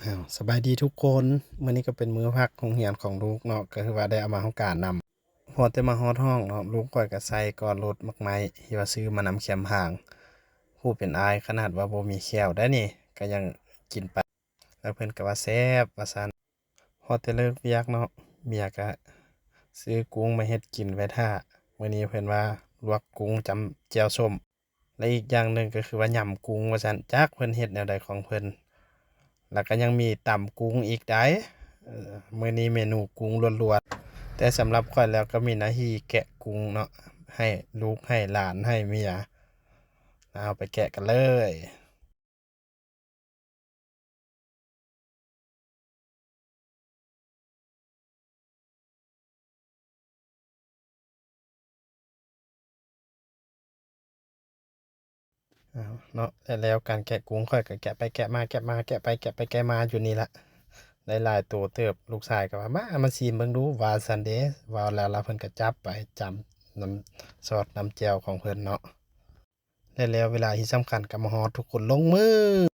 อ้าวสบายดีทุกคนมื้อนี้ก็เป็นมื้อพักโรงเรียนของลูกเนาะก็คือว่าได้เอามาเฮาการนำพอแต่มาฮอดห้องเนาะลูกก้อยก็ใส่ก่อนรถมักไม้ที่ว่าซื้อมานำเข็มห่าง ผู้เป็นอายขนาดว่าบ่มีแควได้นี่ก็ยังกินไปแล้วเพิ่นก็ว่าแซ่บว่าซั่นพอแต่เลิกเวียกเนาะเมียก็ซื้อกุ้งมาเฮ็ดกินไว้ท่ามื้อนี้เพิ่นว่าลวกกุ้งจำแจ่วส้มและอีกอย่างหนึ่งก็คือว่ายำกุ้งว่าซั่นจักเพิ่นเฮ็ดแนวใดของเพิ่น แล้วก็ยังมีตำกุ้งอีกได้เมื้อนี้เมนูกุ้งล้วนๆแต่สำหรับข่อยแล้วก็มีหน้าที่แกะกุ้งเนาะให้ลูกให้หลานให้เมียเอาไปแกะกันเลย เนาะแล้วการแกะกุ้งค่อยก็แกะไปแกะมาแกะมาแกะไปแกะไปแกะมาอยู่นี่ละได้หลายตัวเติบลูกชายก็ว่ามามาซีมเบิ่งดูวาซันเดสวาแล้วลาเพิ่นก็จับไปจำน้ำซอสน้ำแจ่วของเพิ่นเนาะและแล้วเวลาที่สำคัญก็มาฮอดทุกคนลงมือ